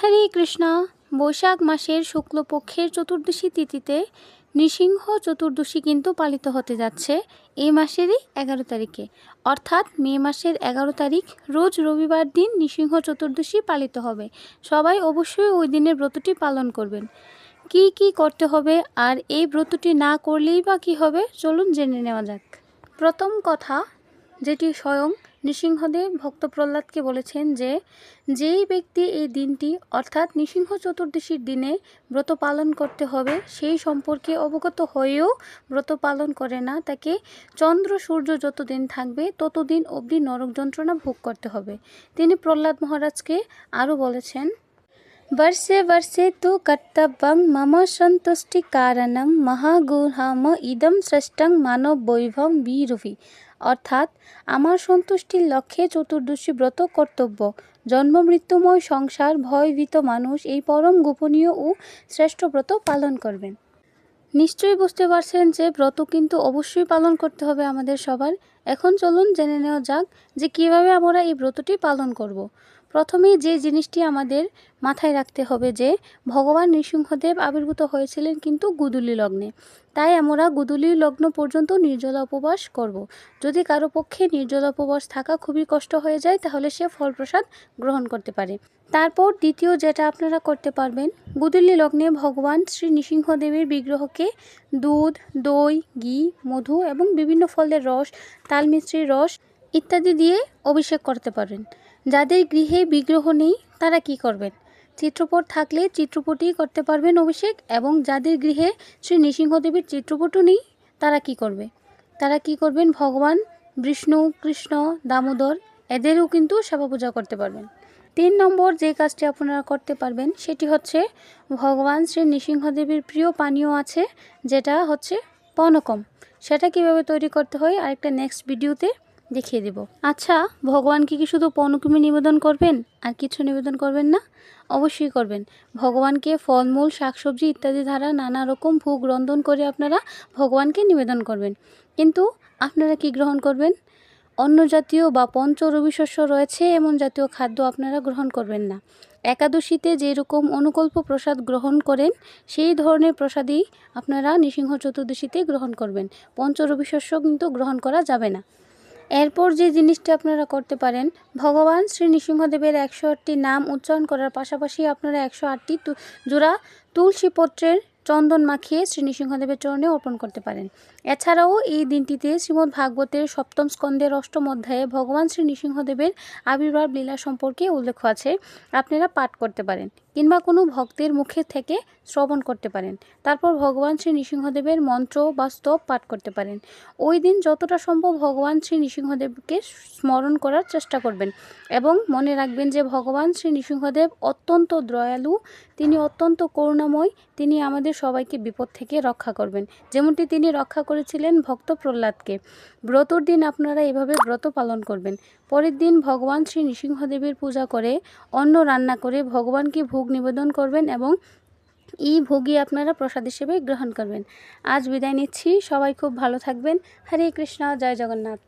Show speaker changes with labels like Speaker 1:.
Speaker 1: হরে কৃষ্ণা, বৈশাখ মাসের শুক্লপক্ষের চতুর্দশী তিথিতে নৃসিংহ চতুর্দশী কিন্তু পালিত হতে যাচ্ছে এই মাসেরই এগারো তারিখে। অর্থাৎ মে মাসের এগারো তারিখ, রোজ রবিবার দিন নৃসিংহ চতুর্দশী পালিত হবে। সবাই অবশ্যই ওই দিনের ব্রতটি পালন করবেন। কি কি করতে হবে আর এই ব্রতটি না করলেই বা কী হবে, চলুন জেনে নেওয়া যাক। প্রথম কথা, যেটি স্বয়ং নৃসিংহদেব ভক্ত প্রহ্লাদকে বলেছেন যে, যেই ব্যক্তি এই দিনটি, অর্থাৎ নৃসিংহ চতুর্দশীর দিনে ব্রত পালন করতে হবে, সেই সম্পর্কে অবগত হয়েও ব্রত পালন করে না, তাকে চন্দ্র সূর্য যতদিন থাকবে, ততদিন অবধি নরক যন্ত্রণা ভোগ করতে হবে। তিনি প্রহ্লাদ মহারাজকে আরও বলেছেন, বর্ষে বর্ষে তু কর্তব্যং মম সন্তুষ্টি কারণং, মহাগুহাম ইদম সৃষ্টং মানব বৈভব বীরভি। অর্থাৎ আমার সন্তুষ্টির লক্ষ্যে চতুর্দশী ব্রত কর্তব্য। জন্ম, মৃত্যুময় সংসার, ভয়ভীত মানুষ এই পরম গোপনীয় ও শ্রেষ্ঠ ব্রত পালন করবেন। নিশ্চয়ই বুঝতে পারছেন যে ব্রত কিন্তু অবশ্যই পালন করতে হবে আমাদের সবার। এখন চলুন জেনে নেওয়া যাক যে কীভাবে আমরা এই ব্রতটি পালন করব। প্রথমেই যে জিনিসটি আমাদের মাথায় রাখতে হবে যে, ভগবান নৃসিংহদেব আবির্ভূত হয়েছিলেন কিন্তু গুদুলি লগ্নে। তাই আমরা গুদুলি লগ্ন পর্যন্ত নির্জলা উপবাস করব। যদি কারও পক্ষে নির্জলা উপবাস থাকা খুবই কষ্ট হয়ে যায়, তাহলে সে ফলপ্রসাদ গ্রহণ করতে পারে। তারপর দ্বিতীয় যেটা আপনারা করতে পারবেন, গুদুলি লগ্নে ভগবান শ্রী নৃসিংহদেবের বিগ্রহকে দুধ, দই, ঘি, মধু এবং বিভিন্ন ফলের রস তালমিশ্রির রস ইত্যাদি দিয়ে অভিষেক করতে পারেন। যাদের গৃহে বিগ্রহ নেই, তারা কি করবেন? চিত্রপট থাকলে চিত্রপটই করতে পারবেন অভিষেক, এবং যাদের গৃহে শ্রী নৃসিংহদেবের চিত্রপটও নেই, তারা কি করবে? তারা কি করবেন? ভগবান, বিষ্ণু, কৃষ্ণ, দামোদর, এদেরও কিন্তু সেবা পূজা করতে পারবেন। তিন নম্বর যে কাজটি আপনারা করতে পারবেন, সেটি হচ্ছে ভগবান শ্রী নৃসিংহদেবের প্রিয় পানীয় আছে, যেটা হচ্ছে পনকম। সেটা কীভাবে তৈরি করতে হয়? আরেকটা নেক্সট ভিডিওতে দেখিয়ে দেব। আচ্ছা ভগবানকে কি শুধু পনকুমি নিবেদন করবেন? আর কিছু নিবেদন করবেন না? অবশ্যই করবেন। ভগবানকে ফলমূল শাকসবজি ইত্যাদি ধারা নানা রকম ভোগ রন্ধন করে আপনারা ভগবানকে নিবেদন করবেন। কিন্তু আপনারা কি গ্রহণ করবেন? অন্য জাতীয় বা পঞ্চরবি শস্য রয়েছে, এমন জাতীয় খাদ্য আপনারা গ্রহণ করবেন না। একাদশীতে যেরকম অনুকল্প প্রসাদ গ্রহণ করেন, সেই ধরনের প্রসাদই আপনারা নৃসিংহ চতুর্দশীতে গ্রহণ করবেন। পঞ্চরবি শস্য কিন্তু গ্রহণ করা যাবে না। এরপর যে জিনিসটি আপনারা করতে পারেন, ভগবান শ্রী নৃসিংহদেবের একশো আটটি নাম উচ্চারণ করার পাশাপাশি আপনারা একশো আটটি জোড়া তুলসী পত্রের চন্দন মাখিয়ে শ্রী নৃসিংহদেবের চরণে অর্পণ করতে পারেন। এছাড়াও এই দিনটিতে শ্রীমদ্ ভাগবতের সপ্তম স্কন্ধের অষ্টম অধ্যায়ে ভগবান শ্রী নৃসিংহদেবের আবির্ভাব লীলা সম্পর্কে উল্লেখ আছে। আপনারা পাঠ করতে পারেন। কিংবা কোনো ভক্তের মুখে থেকে শ্রবণ করতে পারেন। তারপর ভগবান শ্রী নৃসিংহদেবের মন্ত্র বা স্তব পাঠ করতে পারেন। ওই দিন যতটা সম্ভব ভগবান শ্রী নৃসিংহদেবকে স্মরণ করার চেষ্টা করবেন এবং মনে রাখবেন যে ভগবান শ্রী নৃসিংহদেব অত্যন্ত দয়ালু, তিনি অত্যন্ত করুণাময়, তিনি আমাদের সবাইকে বিপদ থেকে রক্ষা করবেন। যেমনটি তিনি রক্ষা করেছিলেন ভক্ত প্রহ্লাদকে। ব্রতর দিন আপনারা এভাবে ব্রত পালন করবেন। পরের দিন ভগবান শ্রী নৃসিংহদেবের পূজা করে, অন্ন রান্না করে ভগবানকে ভোগ নিবেদন করবেন এবং এই ভোগই আপনারা প্রসাদ হিসেবে গ্রহণ করবেন। আজ বিদায় নিচ্ছি। সবাই খুব ভালো থাকবেন। হরে কৃষ্ণ। জয় জগন্নাথ।